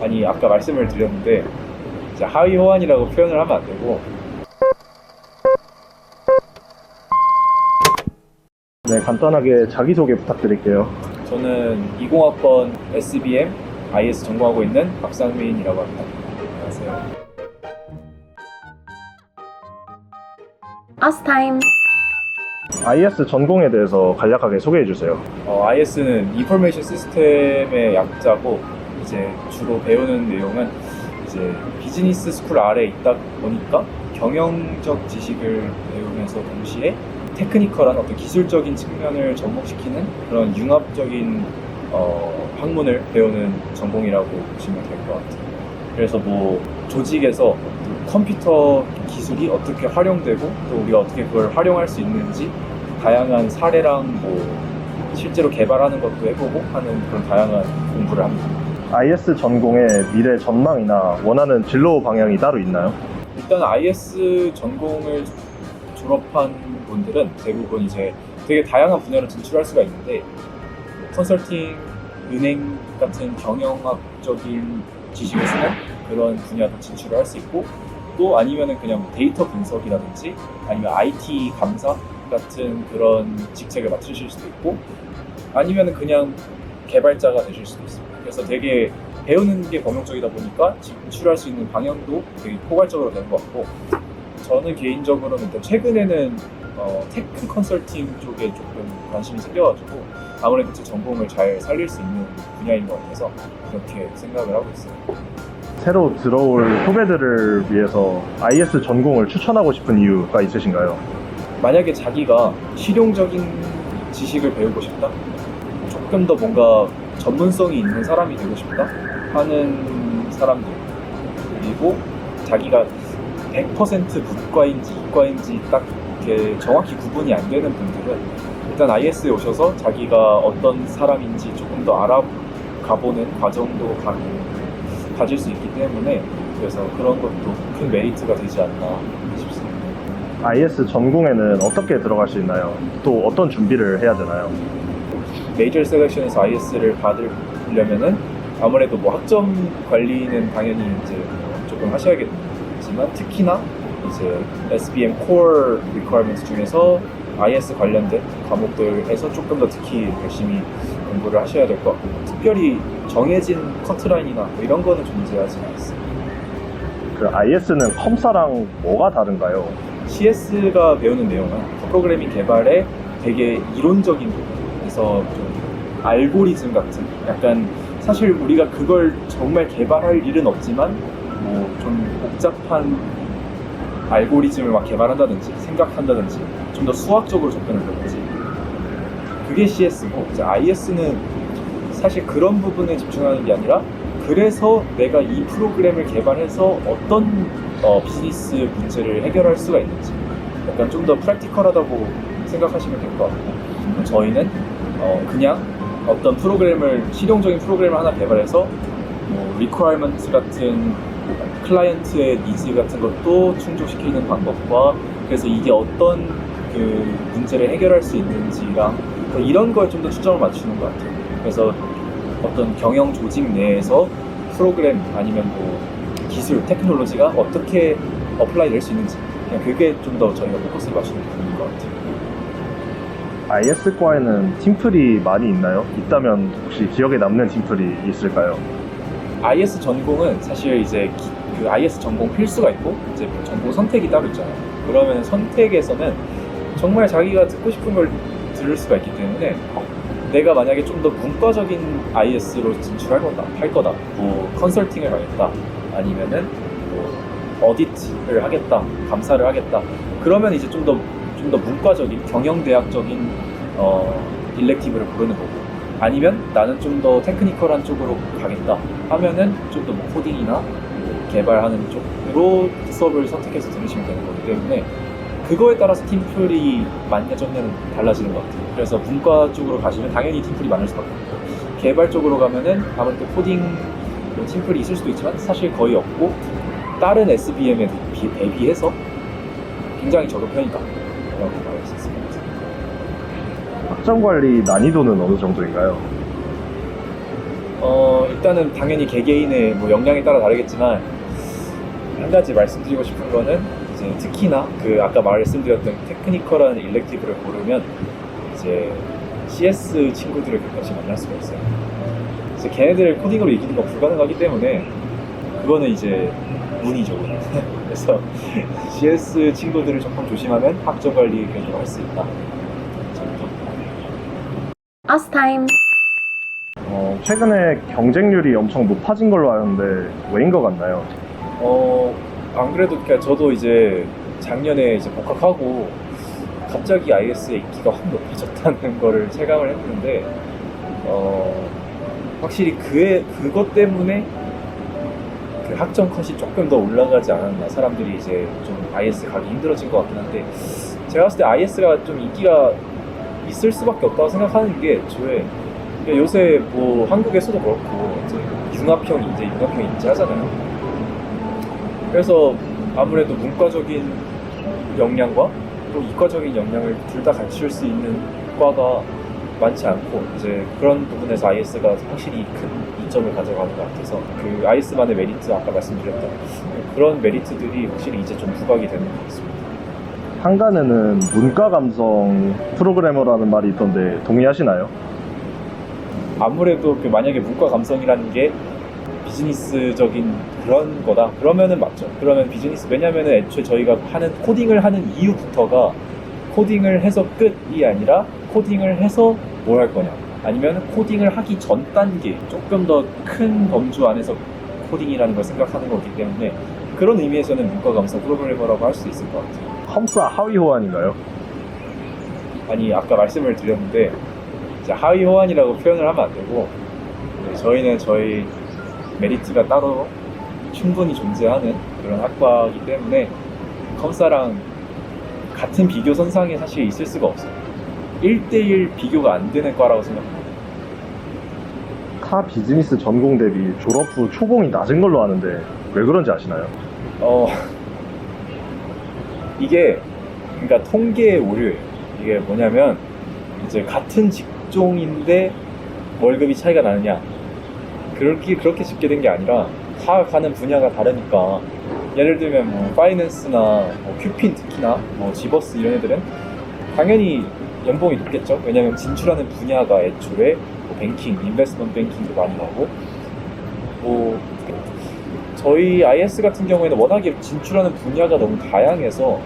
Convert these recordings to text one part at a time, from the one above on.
아니 아까 말씀을 드렸는데 이제 하위 호환이라고 표현을 하면 안 되고 네, 간단하게 자기소개 부탁드릴게요. 저는 20학번 SBM IS 전공하고 있는 박상민이라고 합니다. 안녕하세요. time. IS 전공에 대해서 간략하게 소개해 주세요. 어, IS는 인포메이션 시스템의 약자고 이제 주로 배우는 내용은 이제 비즈니스 스쿨 아래에 있다 보니까 경영적 지식을 배우면서 동시에 테크니컬한 어떤 기술적인 측면을 접목시키는 그런 융합적인 어, 학문을 배우는 전공이라고 보시면 될 것 같아요. 그래서 뭐 조직에서 컴퓨터 기술이 어떻게 활용되고 또 우리가 어떻게 그걸 활용할 수 있는지 다양한 사례랑 뭐 실제로 개발하는 것도 해보고 하는 그런 다양한 공부를 합니다. IS 전공의 미래 전망이나 원하는 진로 방향이 따로 있나요? 일단 IS 전공을 졸업한 분들은 대부분 이제 되게 다양한 분야로 진출할 수가 있는데 컨설팅, 은행 같은 경영학적인 지식을 쓰는 그런 분야도 진출을 할 수 있고 또 아니면은 그냥 뭐 데이터 분석이라든지 아니면 IT 감사 같은 그런 직책을 맡으실 수도 있고 아니면은 그냥 개발자가 되실 수도 있습니다. 그래서 되게 배우는 게 범용적이다 보니까 진출할 수 있는 방향도 되게 포괄적으로 되는 것 같고 저는 개인적으로는 일단 최근에는 어, 테크 컨설팅 쪽에 조금 관심이 생겨가지고 아무래도 제 전공을 잘 살릴 수 있는 분야인 것 같아서 그렇게 생각을 하고 있어요. 새로 들어올 후배들을 위해서 IS 전공을 추천하고 싶은 이유가 있으신가요? 만약에 자기가 실용적인 지식을 배우고 싶다, 조금 더 뭔가 전문성이 있는 사람이 되고 싶다 하는 사람들, 그리고 자기가 100% 문과인지 이과인지 딱 이렇게 정확히 구분이 안 되는 분들은 일단 IS에 오셔서 자기가 어떤 사람인지 조금 더 알아가보는 과정도 가, 가질 수 있기 때문에 그래서 그런 것도 큰 메리트가 되지 않나 싶습니다. IS 전공에는 어떻게 들어갈 수 있나요? 또 어떤 준비를 해야 되나요? 메이저 셀렉션에서 IS를 받으려면은 아무래도 뭐 학점 관리는 당연히 이제 조금 하셔야겠지만 특히나 이제 SBM Core Requirements 중에서 IS 관련된 과목들에서 조금 더 특히 열심히 공부를 하셔야 될 것 같고 특별히 정해진 커트라인이나 뭐 이런 거는 존재하지 않습니다. 그 IS는 컴사랑 뭐가 다른가요? CS가 배우는 내용은 프로그래밍 개발의 되게 이론적인 부분 에서 좀 알고리즘 같은 약간 사실 우리가 그걸 정말 개발할 일은 없지만 뭐 좀 복잡한 알고리즘을 막 개발한다든지 생각한다든지 좀 더 수학적으로 접근한다든지. 그게 CS고 이제 IS는 사실 그런 부분에 집중하는 게 아니라 그래서 내가 이 프로그램을 개발해서 어떤 어, 비즈니스 문제를 해결할 수가 있는지 약간 좀 더 프랙티컬하다고 생각하시면 될 것 같고 저희는 어, 그냥 어떤 프로그램을 실용적인 프로그램을 하나 개발해서 뭐 requirement 같은 클라이언트의 니즈 같은 것도 충족시키는 방법과 그래서 이게 어떤 그 문제를 해결할 수 있는지랑 뭐 이런 걸좀더 초점을 맞추는 것 같아요. 그래서 어떤 경영 조직 내에서 프로그램 아니면 뭐 기술, 테크놀로지가 어떻게 어플라이 될 수 있는지 그냥 그게 좀 더 저희가 포커스를 맞추는 부분인 것 같아요. IS과에는 팀플이 많이 있나요? 있다면 혹시 기억에 남는 팀플이 있을까요? IS 전공은 사실 이제 기- 그 IS 전공 필수가 있고 이제 전공 선택이 따로 있잖아요. 그러면 선택에서는 정말 자기가 듣고 싶은 걸 들을 수가 있기 때문에 내가 만약에 좀 더 문과적인 IS로 진출할 거다, 할 거다, 뭐 컨설팅을 하겠다, 아니면은 뭐 어디트를 하겠다, 감사를 하겠다. 그러면 이제 좀 더 좀 더 문과적인 경영대학적인 어, 일렉티브를 고르는 거고. 아니면 나는 좀 더 테크니컬한 쪽으로 가겠다 하면은 좀 더 뭐 코딩이나 뭐 개발하는 쪽으로 수업을 선택해서 들으시면 되는 거기 때문에 그거에 따라서 팀플이 많냐 적냐는 달라지는 것 같아요. 그래서 문과 쪽으로 가시면 당연히 팀플이 많을 수밖에 없고 개발 쪽으로 가면은 아무래도 코딩 뭐 팀플이 있을 수도 있지만 사실 거의 없고 다른 SBM에 대비해서 굉장히 적은 편이다 라고 말할 수 같아요. 학점 관리 난이도는 어느 정도인가요? 어, 일단은 당연히 개개인의 뭐 역량에 따라 다르겠지만 한 가지 말씀드리고 싶은 거는 이제 특히나 그 아까 말씀드렸던 테크니컬한 일렉티브를 고르면 이제 CS 친구들을 가끔씩 만날 수가 있어요. 이제 걔네들을 코딩으로 이기는 건 불가능하기 때문에 그거는 이제 운이죠. 운. 그래서 CS 친구들을 조금 조심하면 학점 관리 괜히 할수 있다. Us time. 어, 최근에 경쟁률이 엄청 높아진 걸로 아는데 왜인 것 같나요? 어, 안 그래도 그냥 저도 이제 작년에 이제 복학하고 갑자기 IS의 인기가 확 높아졌다는 거를 체감을 했는데, 어, 확실히 그의, 그것 때문에 그 학점 컷이 조금 더 올라가지 않았나. 사람들이 이제 좀 IS 가기 힘들어진 것 같긴 한데, 제가 봤을 때 IS가 좀 인기가 있을 수밖에 없다고 생각하는 게, 저의 요새 뭐 한국에서도 그렇고, 이제 융합형이 이제 융합형이 인지하잖아요. 그래서 아무래도 문과적인 역량과 또 이과적인 역량을 둘 다 갖출 수 있는 과가 많지 않고 이제 그런 부분에서 IS가 확실히 큰 이점을 가져가는 것 같아서 그 IS만의 메리트 아까 말씀드렸던 그런 메리트들이 확실히 이제 좀 부각이 되는 것 같습니다. 한간에는 문과 감성 프로그래머라는 말이 있던데 동의하시나요? 아무래도 그 만약에 문과 감성이라는 게 비즈니스적인 그런 거다 그러면은 맞죠 그러면 비즈니스 왜냐면은 애초에 저희가 하는 코딩을 하는 이유부터가 코딩을 해서 끝이 아니라 코딩을 해서 뭘 할 거냐 아니면 코딩을 하기 전 단계 조금 더 큰 범주 안에서 코딩이라는 걸 생각하는 거기 때문에 그런 의미에서는 문과 감성 프로그래머라고 할 수 있을 것 같아요 컴사 하위 호환인가요? 아니 아까 말씀을 드렸는데 이제 하위 호환이라고 표현을 하면 안 되고 네, 저희는 저희 메리트가 따로 충분히 존재하는 그런 학과이기 때문에 컴사랑 같은 비교 선상에 사실 있을 수가 없어요. 1대1 비교가 안 되는 과라고 생각합니다. 타 비즈니스 전공 대비 졸업 후 초봉이 낮은 걸로 아는데 왜 그런지 아시나요? 어, 이게, 그러니까 통계의 오류예요. 이게 뭐냐면, 이제 같은 직종인데 월급이 차이가 나느냐. 그렇게, 그렇게 쉽게 된 게 아니라, 다 가는 분야가 다르니까, 예를 들면 뭐, 파이낸스나, 뭐 큐핀 특히나, 뭐, 지버스 이런 애들은, 당연히 연봉이 높겠죠. 왜냐면 진출하는 분야가 애초에, 뭐 뱅킹, 인베스트먼트 뱅킹도 많이 나오고, 뭐, 저희 IS 같은 경우에는 워낙에 진출하는 분야가 너무 다양해서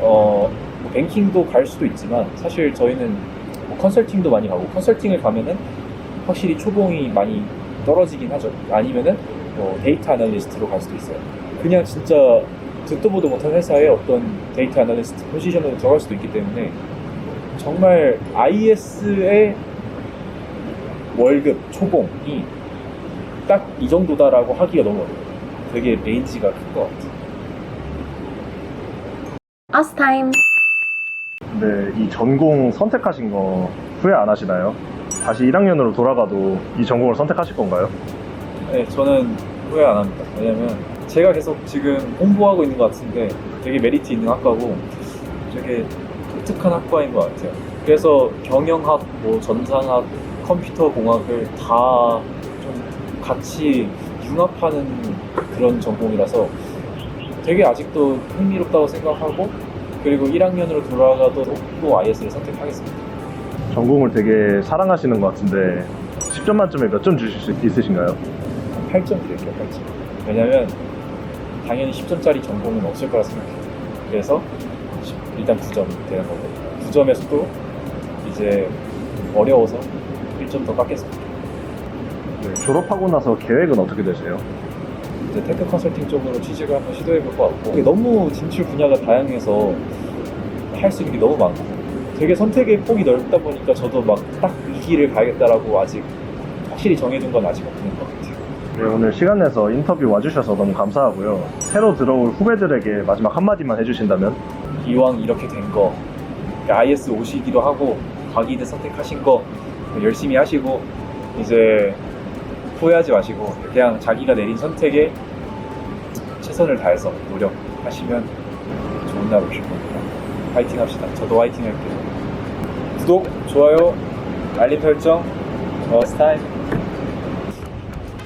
어, 뭐 뱅킹도 갈 수도 있지만 사실 저희는 뭐 컨설팅도 많이 가고 컨설팅을 가면은 확실히 초봉이 많이 떨어지긴 하죠. 아니면은 뭐 데이터 아날리스트로 갈 수도 있어요. 그냥 진짜 듣도 보도 못한 회사에 어떤 데이터 아날리스트 포지션으로 들어갈 수도 있기 때문에 정말 IS의 월급 초봉이 딱 이 정도다라고 하기가 너무 어려워요. 되게 레인지가 큰 것 같아요. Us time. 근데 이 전공 선택하신 거 후회 안 하시나요? 다시 1학년으로 돌아가도 이 전공을 선택하실 건가요? 네, 저는 후회 안 합니다. 왜냐면 제가 계속 지금 홍보하고 있는 것 같은데 되게 메리트 있는 학과고 되게 독특한 학과인 것 같아요. 그래서 경영학, 뭐 전산학, 컴퓨터 공학을 다 좀 같이 융합하는 그런 전공이라서 되게 아직도 흥미롭다고 생각하고 그리고 1학년으로 돌아가도 또 IS를 선택하겠습니다. 전공을 되게 사랑하시는 것 같은데 10점 만점에 몇 점 주실 수 있으신가요? 8점 드릴게요, 8점. 왜냐면 당연히 10점짜리 전공은 없을 거라 생각해요. 그래서 십- 일단 9점 되는 거고 9점에서도 이제 어려워서 1점 더 깎겠습니다. 네, 졸업하고 나서 계획은 어떻게 되세요? 이제 테크 컨설팅 쪽으로 취직을 한번 시도해 볼 것 같고 너무 진출 분야가 다양해서 할 수 있는 게 너무 많고 되게 선택의 폭이 넓다 보니까 저도 막 딱 이 길을 가야겠다라고 아직 확실히 정해둔 건 아직 없는 것 같아요. 네, 오늘 시간 내서 인터뷰 와주셔서 너무 감사하고요. 새로 들어올 후배들에게 마지막 한마디만 해주신다면? 이왕 이렇게 된 거, IS 오시기도 하고, 과기대 선택하신 거 열심히 하시고, 이제 후회하지 마시고, 그냥 자기가 내린 선택에 최선을 다해서 노력하시면 좋은 날 오실 겁니다. 화이팅 합시다. 저도 화이팅 할게요. 구독, 좋아요, 알림 설정, 어 스타임.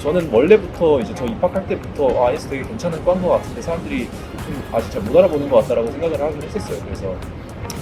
저는 원래부터 이제 저 입학할 때부터 아 IS 되게 괜찮은 과인 것 같은데 사람들이 좀 아직 잘못 알아보는 것 같다라고 생각을 하긴 했었어요. 그래서